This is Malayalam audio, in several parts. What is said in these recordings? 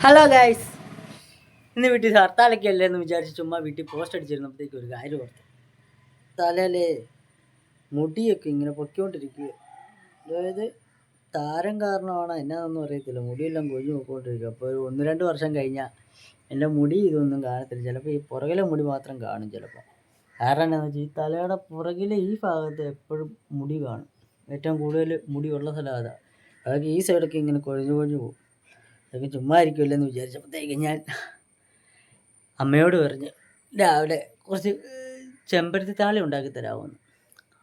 ഹലോ ഗൈസ് ഇന്ന് വീട്ടിൽ ഹർത്താലൊക്കെ അല്ലേ എന്ന് വിചാരിച്ച് ചുമ്മാ വീട്ടിൽ പോസ്റ്റ് അടിച്ചിരുന്നപ്പോഴത്തേക്ക് ഒരു കാര്യം ഓർത്തു. തലയിലെ മുടിയൊക്കെ ഇങ്ങനെ പൊക്കിക്കൊണ്ടിരിക്കുക അതായത് താരം കാരണമാണ് എന്നാണെന്നൊന്നും അറിയത്തില്ല. മുടിയെല്ലാം കൊഴിഞ്ഞു പോയിക്കൊണ്ടിരിക്കുക അപ്പോൾ ഒരു ഒന്ന് രണ്ട് വർഷം കഴിഞ്ഞാൽ എന്റെ മുടി ഇതൊന്നും കാണത്തില്ല. ചിലപ്പോൾ ഈ പുറകിലെ മുടി മാത്രം കാണും ചിലപ്പോൾ കാരണം എന്താണെന്ന് വെച്ചാൽ ഈ തലയുടെ പുറകിലെ ഈ ഭാഗത്ത് എപ്പോഴും മുടി കാണും. ഏറ്റവും കൂടുതൽ മുടി ഉള്ള സ്ഥലം അതാണ് അതൊക്കെ ഈ സൈഡൊക്കെ ഇങ്ങനെ കൊഴിഞ്ഞു കൊഴിഞ്ഞു പോകും. അതൊക്കെ ചുമ്മാ ആയിരിക്കുമല്ലോ എന്ന് വിചാരിച്ചപ്പോഴത്തേക്ക് ഞാൻ അമ്മയോട് പറഞ്ഞ് രാവിലെ കുറച്ച് ചെമ്പരത്തി താളി ഉണ്ടാക്കി തരാമെന്ന്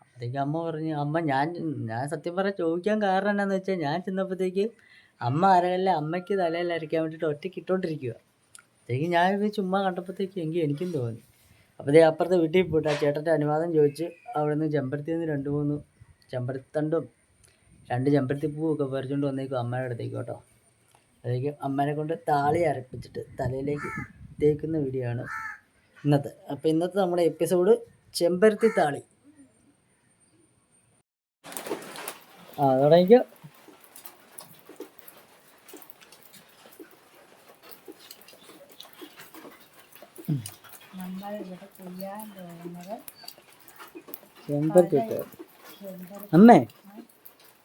അപ്പോഴത്തേക്ക് അമ്മ പറഞ്ഞു അമ്മ ഞാൻ ഞാൻ സത്യം പറഞ്ഞാൽ ചോദിക്കാൻ കാരണം എന്നാന്ന് വെച്ചാൽ ഞാൻ ചെന്നപ്പോഴത്തേക്ക് അമ്മ അരകല്ല അമ്മയ്ക്ക് തലയിൽ അരയ്ക്കാൻ വേണ്ടിയിട്ട് ഒറ്റയ്ക്ക് ഇട്ടോണ്ടിരിക്കുക അപ്പോഴത്തേക്ക് ഞാൻ ചുമ്മാ കണ്ടപ്പോഴത്തേക്ക് എങ്കിൽ എനിക്കും തോന്നി. അപ്പോഴത്തേ അപ്പുറത്തെ വീട്ടിൽ പോയിട്ട് ആ ചേട്ടന്റെ അനുവാദം ചോദിച്ച് അവിടെ നിന്ന് ചെമ്പരത്തി നിന്ന് രണ്ട് മൂന്ന് ചെമ്പരത്തണ്ടും രണ്ട് ചെമ്പരത്തി പൂവൊക്കെ പറിച്ചുകൊണ്ട് വന്നേക്കും അമ്മയുടെ അടുത്തേക്ക് കേട്ടോ. അതൊക്കെ അമ്മേനെ കൊണ്ട് താളി അരപ്പിച്ചിട്ട് തലയിലേക്ക് തേക്കുന്ന വീഡിയോ ആണ് ഇന്നത്തെ. അപ്പോൾ ഇന്നത്തെ നമ്മുടെ എപ്പിസോഡ് ചെമ്പരത്തി താളി. ആ തുടങ്ങിക്കോ ചെമ്പരത്തി താളി. അമ്മേ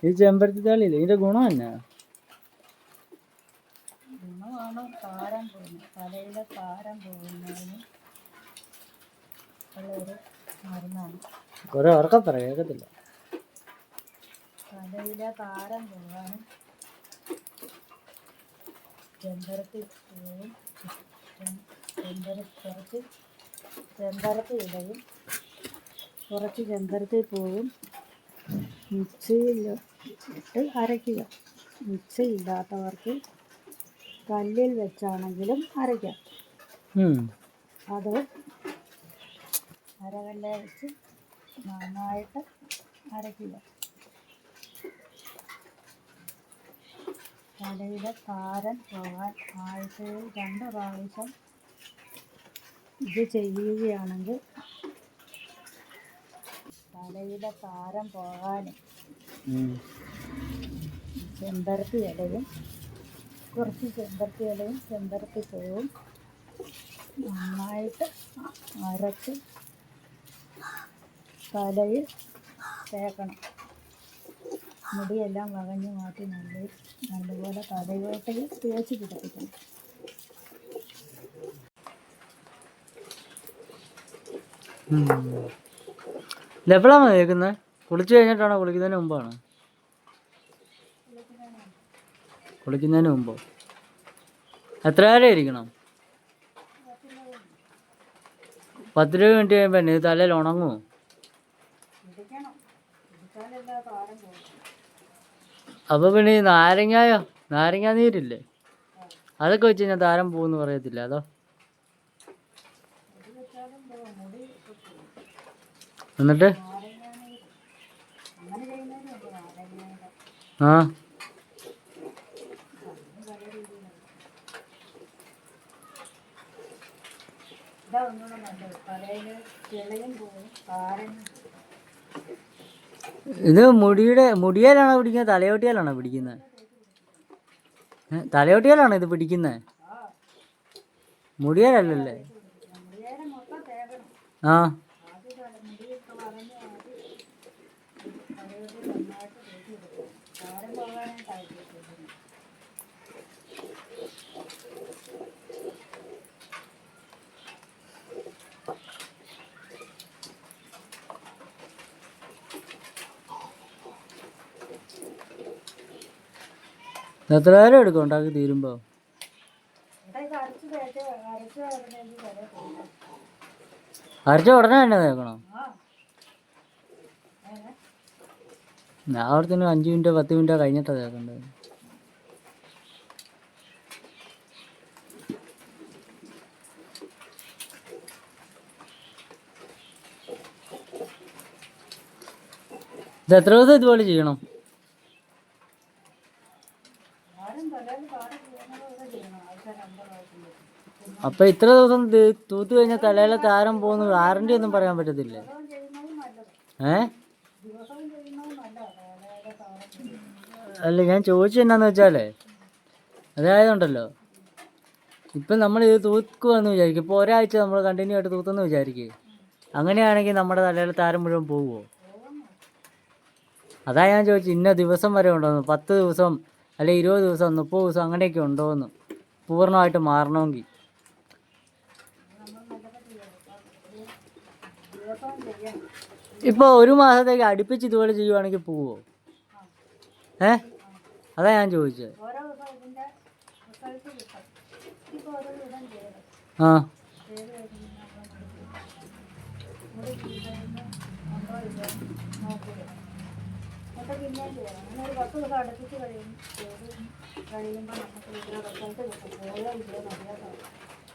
ഈ ചെമ്പരത്തി താളിയില്ലേ? ഇതിന്റെ ഗുണം എന്നാ? ഗുണമാണ് താരം പോകുന്നത്? തലയിലെ താരം പോകുന്നതിന് ഉള്ളൊരു മരുന്നാണ്. കുറേ ഉറക്കം പറ കേൾക്കത്തില്ല. തലയിലെ താരം പോകാനും ചെമ്പരത്തി പൂവും ചെമ്പരത്തി കുറച്ച് ചെമ്പരത്തി ഇലയും കുറച്ച് ചെമ്പരത്തി പൂവും മിക്സിയിൽ ഇട്ട് അരയ്ക്കുക മിക്സി ഇല്ലാത്തവർക്ക് കല്ലിൽ വെച്ചാണെങ്കിലും അരയ്ക്കാം. അത് അരകല്ല വെച്ച് നന്നായിട്ട് അരയ്ക്കുക തലയിലെ താരൻ പോകാൻ ആഴ്ചയിൽ രണ്ട് പ്രാവശ്യം ഇത് ചെയ്യുകയാണെങ്കിൽ തലയിലെ താരം പോകാനും. ചെമ്പരത്തി ഇലയും കുറച്ച് ചെമ്പരത്തി ഇലയും ചെമ്പരത്തി പൂവും നന്നായിട്ട് അരച്ച് തലയിൽ തേക്കണം. മുടിയെല്ലാം വകഞ്ഞ് മാറ്റി നല്ല നല്ലപോലെ തലയോട്ട് തേച്ച് പിടിപ്പിക്കണം. ഉം. ഇതെപ്പോഴാണ് കേൾക്കുന്നത് കുളിച്ച് കഴിഞ്ഞിട്ടാണോ കുളിക്കുന്നതിന് മുമ്പാണോ? കുളിക്കുന്നതിന് മുമ്പോ? എത്ര നേരം ഇരിക്കണം? പത്ത് രൂപ മിനിറ്റ് കഴിയുമ്പോൾ നീ തലയിൽ ഉണങ്ങുമോ അപ്പൊ പിന്നെ ഈ നാരങ്ങായോ? നാരങ്ങ നീരില്ലേ? അതൊക്കെ വെച്ച് കഴിഞ്ഞാൽ താരം പോകുമെന്ന് പറയത്തില്ല അതോ? എന്നിട്ട്? ആ. ഇതാ ഒന്നുകൂടെ നല്ലത് തലയിൽ കിളയും പോകും ഇത് മുടിയുടെ മുടിയാലാണോ പിടിക്കുന്നത്? തലയോട്ടിയാലാണോ പിടിക്കുന്നത്? തലയോട്ടിയാലാണോ ഇത് പിടിക്കുന്നത്? മുടിയാലല്ലേ? ആ ആദ്യം തല മുടിയൊക്കെ വളഞ്ഞ് ആദ്യം തലയോട്ട് നന്നായിട്ട് തേച്ച് കൊടുക്കണം താരം പോകാനായിട്ടായിട്ട് തേക്കുന്നത് ഇത് എത്ര നേരം എടുക്കും ഉണ്ടാക്കി ഇവിടെയൊക്കെ അരച്ച് ഉടനെ തന്നെ തേക്കണം. ഞാൻ അവിടെ അവിടത്തേന് അഞ്ച് മിനിറ്റോ പത്ത് മിനിറ്റോ കഴിഞ്ഞിട്ടാണ് തേക്കേണ്ടത്. ഇത് എത്ര ദിവസം ഇതുപോലെ ചെയ്യണം താരം തലയിൽ താരം പോകുന്നതൊക്കെ ചെയ്യണം ആഴ്ച രണ്ട് പ്രാവശ്യം വെച്ച്. അപ്പൊ ഇത്ര ദിവസം തൂത്ത് കഴിഞ്ഞാൽ തലയിലെ താരം പോകുന്നു ഗ്യാരണ്ടി ഒന്നും പറയാൻ പറ്റത്തില്ല? ഏ. അല്ല ഞാൻ ചോദിച്ചത് എന്നാന്ന് വെച്ചാലേ അതായതുണ്ടല്ലോ. ഇപ്പം നമ്മൾ ഇത് തൂക്കുമെന്ന് വിചാരിക്കും. ഇപ്പോൾ ഒരാഴ്ച നമ്മൾ കണ്ടിന്യൂ ആയിട്ട് തൂത്തെന്ന് വിചാരിക്കും. അങ്ങനെയാണെങ്കിൽ നമ്മുടെ തലയിൽ താരം മുഴുവൻ പോകുമോ അതാ ഞാൻ ചോദിച്ചു ഇന്ന ദിവസം വരെ ഉണ്ടോന്ന്. പത്ത് ദിവസം അല്ലെ ഇരുപത് ദിവസം മുപ്പത് ദിവസം അങ്ങനെയൊക്കെ ഉണ്ടോയെന്ന് പൂർണമായിട്ട് മാറണമെങ്കിൽ ദിവസവും ചെയ്യണം ഇപ്പോൾ ഒരു മാസത്തേക്ക് അടുപ്പിച്ച് ഇതുപോലെ ചെയ്യുവാണെങ്കിൽ പോവോ? ഏ? അതാ ഞാൻ ചോദിച്ചത് കിട്ടും ഇപ്പോൾ ഓരോ ദിവസം ചെയ്യണം ആ ചെയ്ത് കഴിഞ്ഞ് നമ്മൾ മുടി കഴിയുമ്പോൾ ഉണ്ടോ ഇല്ലോ നോക്കുക എന്നിട്ട് പിന്നെയും ചെയ്യണം അങ്ങനെ ഒരു പത്ത് ദിവസം അടുപ്പിച്ച് കഴിയും ചെയ്ത് കഴിയുമ്പോൾ നമുക്ക് ഇതിന്റെ റിസൾട്ട് കിട്ടും പോയോ ഇല്ലയോ എന്നറിയാൻ നമ്മക്കേ പിന്നെ എന്റെ കൂടെ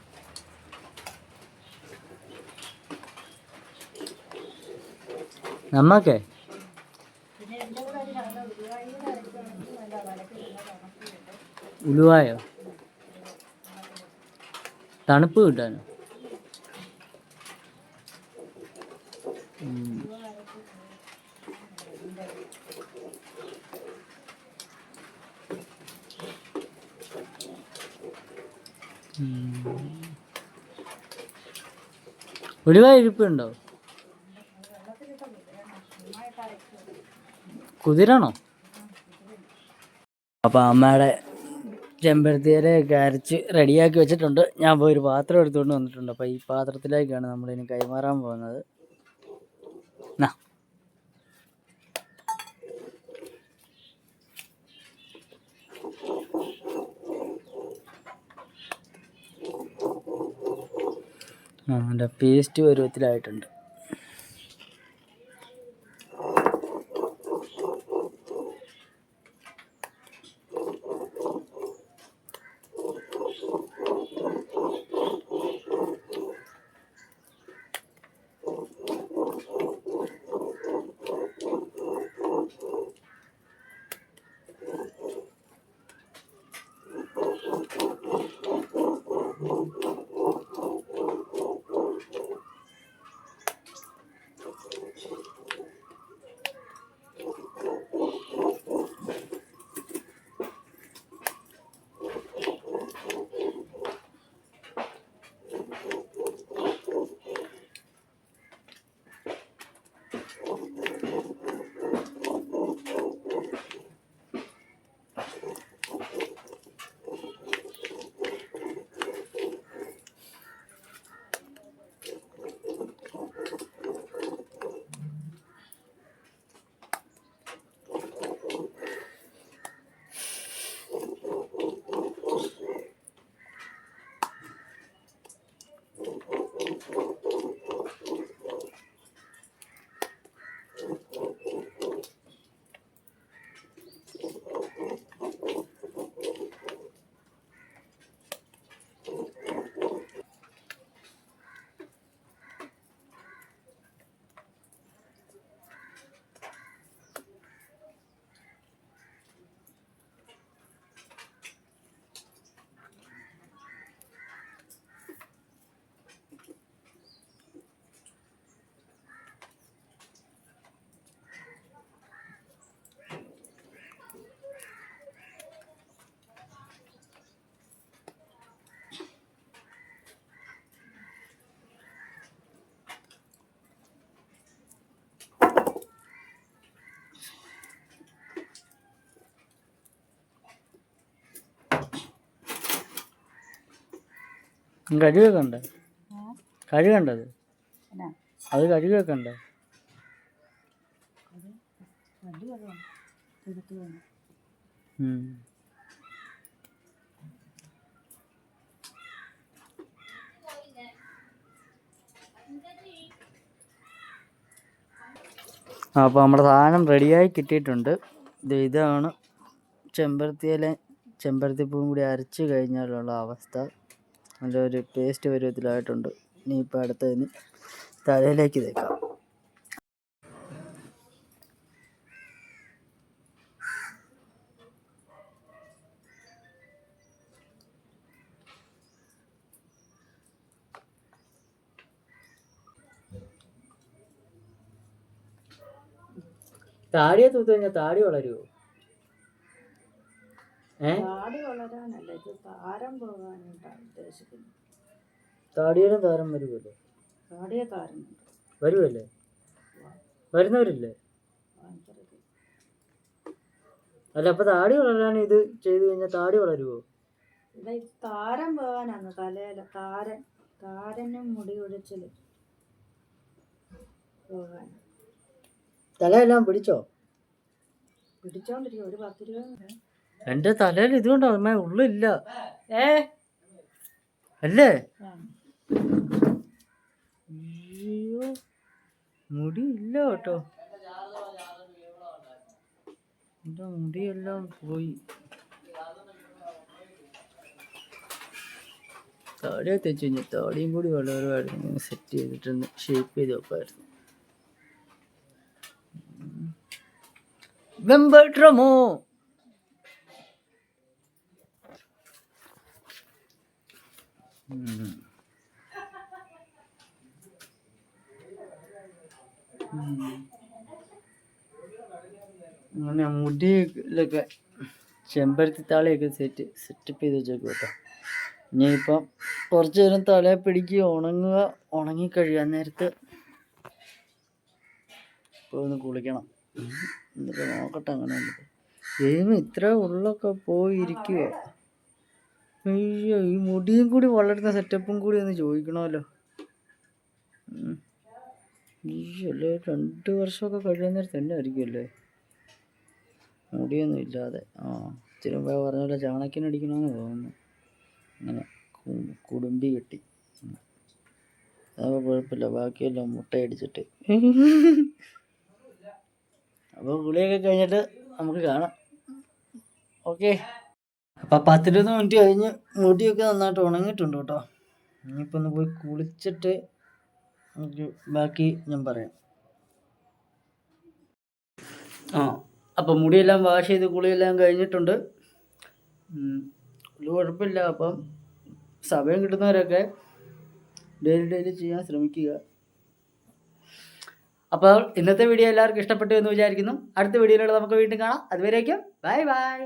ഒരു ശകലം ഉരുവായൂർ അരക്കുകയാണെങ്കിൽ നല്ല വലക്ക് നല്ല തണുപ്പ് കിട്ടും ഉലുവായോ? തണുപ്പ് കിട്ടാനോ? ഉം. കുതിരണോ? അപ്പൊ അമ്മയുടെ ചെമ്പരത്തിയിലൊക്കെ അരച്ച് റെഡിയാക്കി വെച്ചിട്ടുണ്ട്. ഞാൻ ഒരു പാത്രം എടുത്തുകൊണ്ട് വന്നിട്ടുണ്ട്. അപ്പോൾ ഈ പാത്രത്തിലേക്കാണ് നമ്മളിനി കൈമാറാൻ പോകുന്നത്. നാ. ആ എന്റെ പേസ്റ്റ് പരുവത്തിലായിട്ടുണ്ട്. കഴുകി വെക്കണ്ടേ കഴുകണ്ടത് എന്നാ? അത് കഴുകി വെക്കണ്ടേ വണ്ടി വേണം തിരുത്തി വേണം. ഉം. ആ, അപ്പോൾ നമ്മുടെ സാധനം റെഡിയായി കിട്ടിയിട്ടുണ്ട്. ഇത് ഇതാണ് ചെമ്പരത്തിയില ചെമ്പരത്തിപ്പൂവും കൂടി അരച്ച് കഴിഞ്ഞാലുള്ള അവസ്ഥ. നല്ലൊരു പേസ്റ്റ് പരുവത്തിലായിട്ടുണ്ട്. ഇനിയിപ്പോൾ അടുത്തതിന് തലയിലേക്ക് തേക്കാം. താടിയെ തൂത്ത് കഴിഞ്ഞാൽ താടി വളരുമോ ഏ? താടി വളരാനല്ല ഇത് താരം പോകാനായിട്ടാണ് ഉദ്ദേശിക്കുന്നത് താടിയുടെ താരം വരുമല്ലോ താടിയ താരം വരുമല്ലേ വരുന്നവരില്ലേ. അല്ല അപ്പൊ താടി വളരാണ് ഇത് ചെയ്തു കഴിഞ്ഞാൽ താടി വളരുമോ ഇവിടെ ഈ താരം പോകാനാണ്. തലയില താരൻ താരനും മുടി പോകാൻ തലയെല്ലാം പിടിച്ചോ? പിടിച്ചോണ്ടിരിക്കും ഒരു പത്ത് രൂപ എന്റെ തലയിൽ ഇതുകൊണ്ടാണ് ഉള്ളില്ല. ഏ? അല്ലേ? മുടി ഇല്ല കേട്ടോ. എന്റെ മുടിയെല്ലാം പോയി. താടിയൊക്കെ തെച്ചു കഴിഞ്ഞു താടിയും കൂടി വളരുമായിരുന്നു സെറ്റ് ചെയ്തിട്ടൊന്ന് ഷേപ്പ് ചെയ്ത് വെക്കായിരുന്നു വെമ്പട്രമോ അങ്ങനെ മുടിയിലൊക്കെ ചെമ്പരത്തി താളിയൊക്കെ സെറ്റ് സെറ്റപ്പ് ചെയ്ത് വെച്ചേക്കും കേട്ടോ ഇനിയിപ്പം കുറച്ച് നേരം തലയെ പിടിക്കുക ഉണങ്ങുക ഉണങ്ങിക്കഴിയാൻ നേരത്ത് ഇപ്പോൾ ഒന്ന് കുളിക്കണം. എന്നിട്ട് നോക്കട്ടെ അങ്ങനെ ദൈവം ഇത്ര ഉള്ളൊക്കെ പോയി ഇരിക്കുക അയ്യോ ഈ മുടിയും കൂടി വളരുന്ന സെറ്റപ്പും കൂടി ഒന്ന് ചോദിക്കണമല്ലോ. അല്ലേ രണ്ട് വർഷമൊക്കെ കഴിയാൻ നേരത്ത് തന്നെ ആയിരിക്കുമല്ലേ? മുടിയൊന്നും ഇല്ലാതെ. ആ ഇച്ചിരി മുമ്പേ പറഞ്ഞ പോലെ ചാണക്കിനടിക്കണമെന്ന് തോന്നുന്നു. അങ്ങനെ കുടുംബി കെട്ടി. ഉം. കുഴപ്പമില്ല. ബാക്കിയെല്ലാം മുട്ടയടിച്ചിട്ട്. അപ്പോൾ ഗുളിയൊക്കെ കഴിഞ്ഞിട്ട് നമുക്ക് കാണാം. ഓക്കെ. അപ്പം പത്തിരുപത് മിനിറ്റ് കഴിഞ്ഞ് മുടിയൊക്കെ നന്നായിട്ട് ഉണങ്ങിയിട്ടുണ്ട് കേട്ടോ. ഇനിയിപ്പോൾ ഒന്ന് പോയി കുളിച്ചിട്ട് ബാക്കി ഞാൻ പറയാം. ആ അപ്പൊ മുടിയെല്ലാം വാഷ് ചെയ്ത് കുളിയെല്ലാം കഴിഞ്ഞിട്ടുണ്ട്. ഒരു കുഴപ്പമില്ല. അപ്പം സമയം കിട്ടുന്നവരൊക്കെ ഡെയിലി ഡെയിലി ചെയ്യാൻ ശ്രമിക്കുക. അപ്പോൾ ഇന്നത്തെ വീഡിയോ എല്ലാവർക്കും ഇഷ്ടപ്പെട്ടു എന്ന് വിചാരിക്കുന്നു. അടുത്ത വീഡിയോയിലൂടെ നമുക്ക് വീണ്ടും കാണാം. അതുവരേക്കും ബൈ ബൈ